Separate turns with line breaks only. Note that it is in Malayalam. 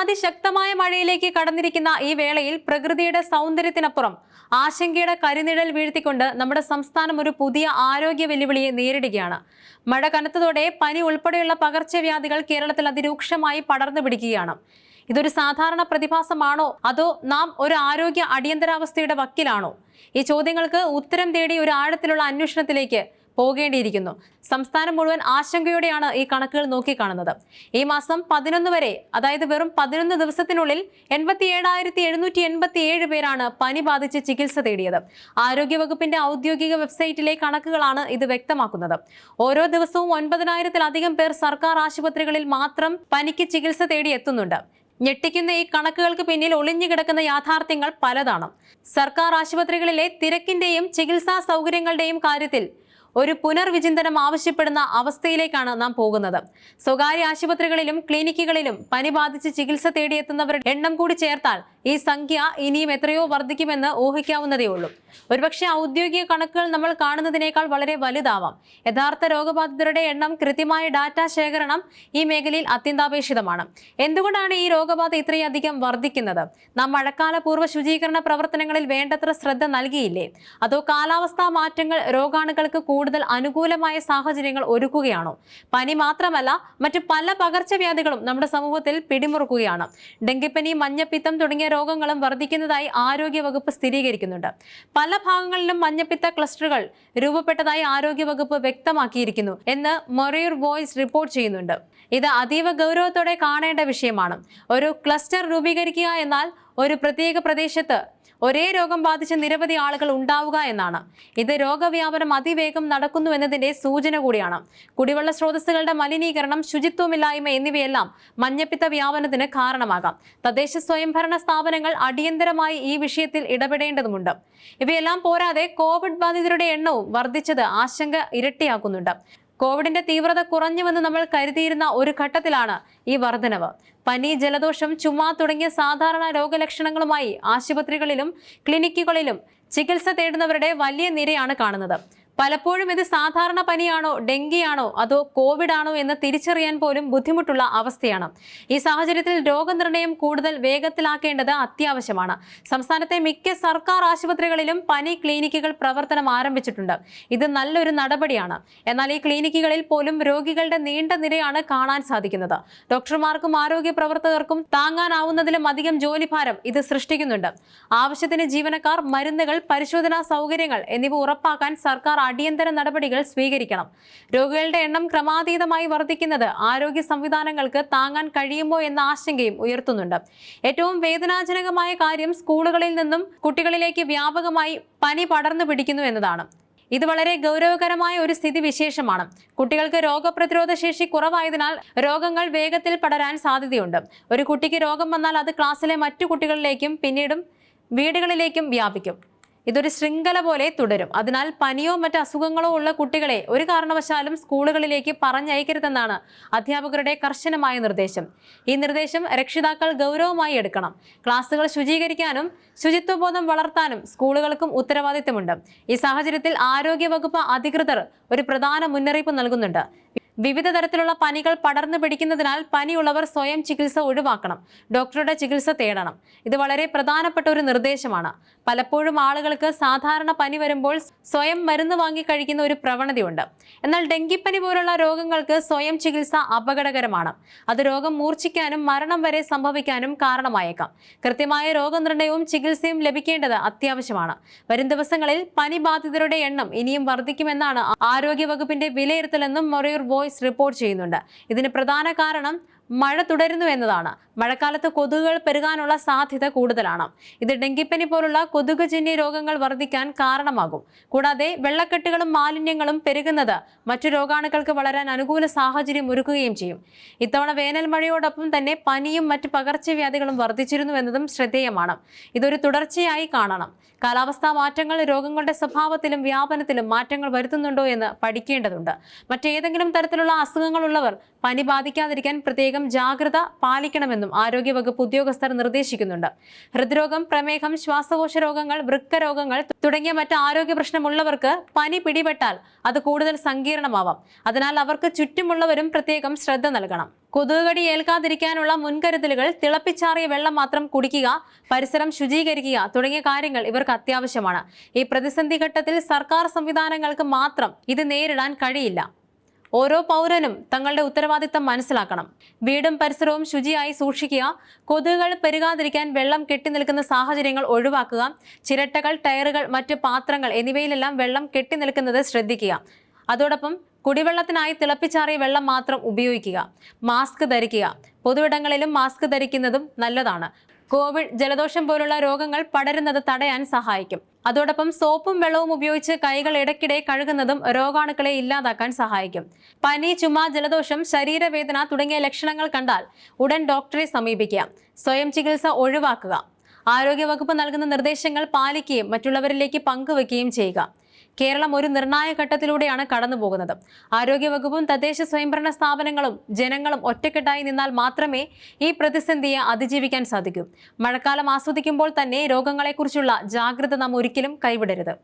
അതിശക്തമായ മഴയിലേക്ക് കടന്നിരിക്കുന്ന ഈ വേളയിൽ പ്രകൃതിയുടെ സൗന്ദര്യത്തിനപ്പുറം ആശങ്കയുടെ കരിനിഴൽ വീഴ്ത്തിക്കൊണ്ട് നമ്മുടെ സംസ്ഥാനം ഒരു പുതിയ ആരോഗ്യ വെല്ലുവിളിയെ നേരിടുകയാണ്. മഴ കനത്തതോടെ പനി ഉൾപ്പെടെയുള്ള പകർച്ചവ്യാധികൾ കേരളത്തിൽ അതിരൂക്ഷമായി പടർന്നു പിടിക്കുകയാണ്. ഇതൊരു സാധാരണ പ്രതിഭാസമാണോ? അതോ നാം ഒരു ആരോഗ്യ അടിയന്തരാവസ്ഥയുടെ വക്കിലാണോ? ഈ ചോദ്യങ്ങൾക്ക് ഉത്തരം തേടി ഒരു ആഴത്തിലുള്ള അന്വേഷണത്തിലേക്ക് പോകേണ്ടിയിരിക്കുന്നു. സംസ്ഥാനം മുഴുവൻ ആശങ്കയോടെയാണ് ഈ കണക്കുകൾ നോക്കിക്കാണുന്നത്. ഈ മാസം പതിനൊന്ന് വരെ അതായത് വെറും പതിനൊന്ന് ദിവസത്തിനുള്ളിൽ എൺപത്തി ഏഴായിരത്തി എഴുന്നൂറ്റി എൺപത്തി ഏഴ് പേരാണ് പനി ബാധിച്ച് ചികിത്സ തേടിയത്. ആരോഗ്യവകുപ്പിന്റെ ഔദ്യോഗിക വെബ്സൈറ്റിലെ കണക്കുകളാണ് ഇത് വ്യക്തമാക്കുന്നത്. ഓരോ ദിവസവും ഒൻപതിനായിരത്തിലധികം പേർ സർക്കാർ ആശുപത്രികളിൽ മാത്രം പനിക്ക് ചികിത്സ തേടി എത്തുന്നുണ്ട്. ഞെട്ടിക്കുന്ന ഈ കണക്കുകൾക്ക് പിന്നിൽ ഒളിഞ്ഞു കിടക്കുന്ന യാഥാർത്ഥ്യങ്ങൾ പലതാണ്. സർക്കാർ ആശുപത്രികളിലെ തിരക്കിന്റെയും ചികിത്സാ സൗകര്യങ്ങളുടെയും കാര്യത്തിൽ ഒരു പുനർവിചിന്തനം ആവശ്യപ്പെടുന്ന അവസ്ഥയിലേക്കാണ് നാം പോകുന്നത്. സ്വകാര്യ ആശുപത്രികളിലും ക്ലിനിക്കുകളിലും പനി ബാധിച്ച് ചികിത്സ തേടിയെത്തുന്നവരുടെ എണ്ണം കൂടി ചേർത്താൽ ഈ സംഖ്യ ഇനിയും എത്രയോ വർദ്ധിക്കുമെന്ന് ഊഹിക്കാവുന്നതേ ഉള്ളൂ. ഒരുപക്ഷെ ഔദ്യോഗിക കണക്കുകൾ നമ്മൾ കാണുന്നതിനേക്കാൾ വളരെ വലുതാവാം. യഥാർത്ഥ രോഗബാധിതരുടെ എണ്ണം കൃത്യമായ ഡാറ്റ ശേഖരണം ഈ മേഖലയിൽ അത്യന്താപേക്ഷിതമാണ്. എന്തുകൊണ്ടാണ് ഈ രോഗബാധ ഇത്രയധികം വർദ്ധിക്കുന്നത്? നാം മഴക്കാല പൂർവ ശുചീകരണ പ്രവർത്തനങ്ങളിൽ വേണ്ടത്ര ശ്രദ്ധ നൽകിയില്ലേ? അതോ കാലാവസ്ഥാ മാറ്റങ്ങൾ രോഗാണുക്കൾക്ക് കൂടുതൽ അനുകൂലമായ സാഹചര്യങ്ങൾ ഒരുക്കുകയാണോ? പനി മാത്രമല്ല മറ്റു പല പകർച്ചവ്യാധികളും നമ്മുടെ സമൂഹത്തിൽ പിടിമുറുക്കുകയാണ്. ഡെങ്കിപ്പനി മഞ്ഞപ്പിത്തം തുടങ്ങിയ രോഗങ്ങളും വർദ്ധിക്കുന്നതായി ആരോഗ്യവകുപ്പ് സ്ഥിരീകരിക്കുന്നുണ്ട്. പല ഭാഗങ്ങളിലും മഞ്ഞപ്പിത്ത ക്ലസ്റ്ററുകൾ രൂപപ്പെട്ടതായി ആരോഗ്യവകുപ്പ് വ്യക്തമാക്കിയിരിക്കുന്നു എന്ന് മൊറയൂർ വോയിസ് റിപ്പോർട്ട് ചെയ്യുന്നുണ്ട്. ഇത് അതീവ ഗൗരവത്തോടെ കാണേണ്ട വിഷയമാണ്. ഒരു ക്ലസ്റ്റർ രൂപീകരിക്കുക എന്നാൽ ഒരു പ്രത്യേക പ്രദേശത്ത് ഒരേ രോഗം ബാധിച്ച നിരവധി ആളുകൾ ഉണ്ടാവുക എന്നാണ്. ഇത് രോഗവ്യാപനം അതിവേഗം നടക്കുന്നു എന്നതിന്റെ സൂചന കൂടിയാണ്. കുടിവെള്ള സ്രോതസ്സുകളുടെ മലിനീകരണം ശുചിത്വമില്ലായ്മ എന്നിവയെല്ലാം മഞ്ഞപ്പിത്ത വ്യാപനത്തിന് കാരണമാകാം. തദ്ദേശ സ്വയംഭരണ സ്ഥാപനങ്ങൾ അടിയന്തരമായി ഈ വിഷയത്തിൽ ഇടപെടേണ്ടതുണ്ട് ഇവയെല്ലാം പോരാതെ കോവിഡ് ബാധിതരുടെ എണ്ണവും വർദ്ധിച്ചത് ആശങ്ക ഇരട്ടിയാക്കുന്നുണ്ട്. കോവിഡിന്റെ തീവ്രത കുറഞ്ഞുവെന്ന് നമ്മൾ കരുതിയിരുന്ന ഒരു ഘട്ടത്തിലാണ് ഈ വർധനവ്. പനി ജലദോഷം ചുമ തുടങ്ങിയ സാധാരണ രോഗലക്ഷണങ്ങളുമായി ആശുപത്രികളിലും ക്ലിനിക്കുകളിലും ചികിത്സ തേടുന്നവരുടെ വലിയ നിരയാണ് കാണുന്നത്. പലപ്പോഴും ഇത് സാധാരണ പനിയാണോ ഡെങ്കിയാണോ അതോ കോവിഡ് ആണോ എന്ന് തിരിച്ചറിയാൻ പോലും ബുദ്ധിമുട്ടുള്ള അവസ്ഥയാണ്. ഈ സാഹചര്യത്തിൽ രോഗനിർണയം കൂടുതൽ വേഗത്തിലാക്കേണ്ടത് അത്യാവശ്യമാണ്. സംസ്ഥാനത്തെ മിക്ക സർക്കാർ ആശുപത്രികളിലും പനി ക്ലിനിക്കുകൾ പ്രവർത്തനം ആരംഭിച്ചിട്ടുണ്ട്. ഇത് നല്ലൊരു നടപടിയാണ്. എന്നാൽ ഈ ക്ലിനിക്കുകളിൽ പോലും രോഗികളുടെ നീണ്ട നിരയാണ് കാണാൻ സാധിക്കുന്നത്. ഡോക്ടർമാർക്കും ആരോഗ്യ പ്രവർത്തകർക്കും താങ്ങാനാവുന്നതിലും അധികം ജോലിഭാരം ഇത് സൃഷ്ടിക്കുന്നുണ്ട്. ആവശ്യത്തിന് ജീവനക്കാർ മരുന്നുകൾ പരിശോധനാ സൗകര്യങ്ങൾ എന്നിവ ഉറപ്പാക്കാൻ സർക്കാർ അടിയന്തര നടപടികൾ സ്വീകരിക്കണം. രോഗികളുടെ എണ്ണം ക്രമാതീതമായി വർദ്ധിക്കുന്നത് ആരോഗ്യ സംവിധാനങ്ങൾക്ക് താങ്ങാൻ കഴിയുമോ എന്ന ആശങ്കയും ഉയർത്തുന്നുണ്ട്. ഏറ്റവും വേദനാജനകമായ കാര്യം സ്കൂളുകളിൽ നിന്നും കുട്ടികളിലേക്ക് വ്യാപകമായി പനി പടർന്നു പിടിക്കുന്നു എന്നതാണ്. ഇത് വളരെ ഗൗരവകരമായ ഒരു സ്ഥിതി വിശേഷമാണ്. കുട്ടികൾക്ക് രോഗപ്രതിരോധ ശേഷി കുറവായതിനാൽ രോഗങ്ങൾ വേഗത്തിൽ പടരാൻ സാധ്യതയുണ്ട്. ഒരു കുട്ടിക്ക് രോഗം വന്നാൽ അത് ക്ലാസ്സിലെ മറ്റു കുട്ടികളിലേക്കും പിന്നീടും വീടുകളിലേക്കും വ്യാപിക്കും. ഇതൊരു ശൃംഖല പോലെ തുടരും. അതിനാൽ പനിയോ മറ്റ് അസുഖങ്ങളോ ഉള്ള കുട്ടികളെ ഒരു കാരണവശാലും സ്കൂളുകളിലേക്ക് പറഞ്ഞയക്കരുതെന്നാണ് അധ്യാപകരുടെ കർശനമായ നിർദ്ദേശം. ഈ നിർദ്ദേശം രക്ഷിതാക്കൾ ഗൗരവമായി എടുക്കണം. ക്ലാസുകൾ ശുചീകരിക്കാനും ശുചിത്വബോധം വളർത്താനും സ്കൂളുകൾക്കും ഉത്തരവാദിത്തമുണ്ട്. ഈ സാഹചര്യത്തിൽ ആരോഗ്യവകുപ്പ് അധികൃതർ ഒരു പ്രധാന മുന്നറിയിപ്പ് നൽകുന്നുണ്ട്. വിവിധ തരത്തിലുള്ള പനികൾ പടർന്നു പിടിക്കുന്നതിനാൽ പനിയുള്ളവർ സ്വയം ചികിത്സ ഒഴിവാക്കണം. ഡോക്ടറുടെ ചികിത്സ തേടണം. ഇത് വളരെ പ്രധാനപ്പെട്ട ഒരു നിർദ്ദേശമാണ്. പലപ്പോഴും ആളുകൾക്ക് സാധാരണ പനി വരുമ്പോൾ സ്വയം മരുന്ന് വാങ്ങി കഴിക്കുന്ന ഒരു പ്രവണതയുണ്ട്. എന്നാൽ ഡെങ്കിപ്പനി പോലുള്ള രോഗങ്ങൾക്ക് സ്വയം ചികിത്സ അപകടകരമാണ്. അത് രോഗം മൂർച്ഛിക്കാനും മരണം വരെ സംഭവിക്കാനും കാരണമായേക്കാം. കൃത്യമായ രോഗനിർണയവും ചികിത്സയും ലഭിക്കേണ്ടത് അത്യാവശ്യമാണ്. വരും ദിവസങ്ങളിൽ പനി ബാധിതരുടെ എണ്ണം ഇനിയും വർദ്ധിക്കുമെന്നാണ് ആരോഗ്യവകുപ്പിന്റെ വിലയിരുത്തലെന്നും മൊറയൂർ വോയ്സ് റിപ്പോർട്ട് ചെയ്യുന്നുണ്ട്. ഇതിന് പ്രധാന കാരണം മഴ തുടരുന്നു എന്നതാണ്. മഴക്കാലത്ത് കൊതുകുകൾ പെരുകാനുള്ള സാധ്യത കൂടുതലാണ്. ഇത് ഡെങ്കിപ്പനി പോലുള്ള കൊതുക് കൊതുകുജന്യ രോഗങ്ങൾ വർദ്ധിക്കാൻ കാരണമാകും. കൂടാതെ വെള്ളക്കെട്ടുകളും മാലിന്യങ്ങളും പെരുകുന്നത് മറ്റു രോഗാണുക്കൾക്ക് വളരാൻ അനുകൂല സാഹചര്യം ഒരുക്കുകയും ചെയ്യും. ഇത്തവണ വേനൽ മഴയോടൊപ്പം തന്നെ പനിയും മറ്റ് പകർച്ചവ്യാധികളും വർദ്ധിച്ചിരുന്നു എന്നതും ശ്രദ്ധേയമാണ്. ഇതൊരു തുടർച്ചയായി കാണണം. കാലാവസ്ഥാ മാറ്റങ്ങൾ രോഗങ്ങളുടെ സ്വഭാവത്തിലും വ്യാപനത്തിലും മാറ്റങ്ങൾ വരുത്തുന്നുണ്ടോ എന്ന് പഠിക്കേണ്ടതുണ്ട്. മറ്റേതെങ്കിലും തരത്തിലുള്ള അസുഖങ്ങളുള്ളവർ പനി ബാധിക്കാതിരിക്കാൻ പ്രത്യേകം ജാഗ്രത പാലിക്കണമെന്നും ആരോഗ്യവകുപ്പ് ഉദ്യോഗസ്ഥർ നിർദ്ദേശിക്കുന്നുണ്ട്. ഹൃദ്രോഗം പ്രമേഹം ശ്വാസകോശ രോഗങ്ങൾ വൃക്ക രോഗങ്ങൾ തുടങ്ങിയ മറ്റ് ആരോഗ്യ പ്രശ്നമുള്ളവർക്ക് പനി പിടിപെട്ടാൽ അത് കൂടുതൽ സങ്കീർണമാവാം. അതിനാൽ അവർക്ക് ചുറ്റുമുള്ളവരും പ്രത്യേകം ശ്രദ്ധ നൽകണം. കൊതുകുകടി ഏൽക്കാതിരിക്കാനുള്ള മുൻകരുതലുകൾ തിളപ്പിച്ചാറിയ വെള്ളം മാത്രം കുടിക്കുക പരിസരം ശുചീകരിക്കുക തുടങ്ങിയ കാര്യങ്ങൾ ഇവർക്ക് അത്യാവശ്യമാണ്. ഈ പ്രതിസന്ധി ഘട്ടത്തിൽ സർക്കാർ സംവിധാനങ്ങൾക്ക് മാത്രം ഇത് നേരിടാൻ കഴിയില്ല. ഓരോ പൗരനും തങ്ങളുടെ ഉത്തരവാദിത്തം മനസ്സിലാക്കണം. വീടും പരിസരവും ശുചിയായി സൂക്ഷിക്കുക. കൊതുകുകൾ പെരുകാതിരിക്കാൻ വെള്ളം കെട്ടിനിൽക്കുന്ന സാഹചര്യങ്ങൾ ഒഴിവാക്കുക. ചിരട്ടകൾ ടയറുകൾ മറ്റ് പാത്രങ്ങൾ എന്നിവയിലെല്ലാം വെള്ളം കെട്ടിനിൽക്കുന്നത് ശ്രദ്ധിക്കുക. അതോടൊപ്പം കുടിവെള്ളത്തിനായി തിളപ്പിച്ചാറിയ വെള്ളം മാത്രം ഉപയോഗിക്കുക. മാസ്ക് ധരിക്കുക. പൊതുവിടങ്ങളിലും മാസ്ക് ധരിക്കുന്നതും നല്ലതാണ്. കോവിഡ് ജലദോഷം പോലുള്ള രോഗങ്ങൾ പടരുന്നത് തടയാൻ സഹായിക്കും. അതോടൊപ്പം സോപ്പും വെള്ളവും ഉപയോഗിച്ച് കൈകൾ ഇടയ്ക്കിടെ കഴുകുന്നതും രോഗാണുക്കളെ ഇല്ലാതാക്കാൻ സഹായിക്കും. പനി ചുമ ജലദോഷം ശരീരവേദന തുടങ്ങിയ ലക്ഷണങ്ങൾ കണ്ടാൽ ഉടൻ ഡോക്ടറെ സമീപിക്കുക. സ്വയം ചികിത്സ ഒഴിവാക്കുക. ആരോഗ്യവകുപ്പ് നൽകുന്ന നിർദ്ദേശങ്ങൾ പാലിക്കുകയും മറ്റുള്ളവരിലേക്ക് പങ്കുവെക്കുകയും ചെയ്യുക. കേരളം ഒരു നിർണായക ഘട്ടത്തിലൂടെയാണ് കടന്നുപോകുന്നത്. ആരോഗ്യവകുപ്പും തദ്ദേശ സ്വയംഭരണ സ്ഥാപനങ്ങളും ജനങ്ങളും ഒറ്റക്കെട്ടായി നിന്നാൽ മാത്രമേ ഈ പ്രതിസന്ധിയെ അതിജീവിക്കാൻ സാധിക്കൂ. മഴക്കാലം ആസ്വദിക്കുമ്പോൾ തന്നെ രോഗങ്ങളെക്കുറിച്ചുള്ള ജാഗ്രത നാം ഒരിക്കലും കൈവിടരുത്.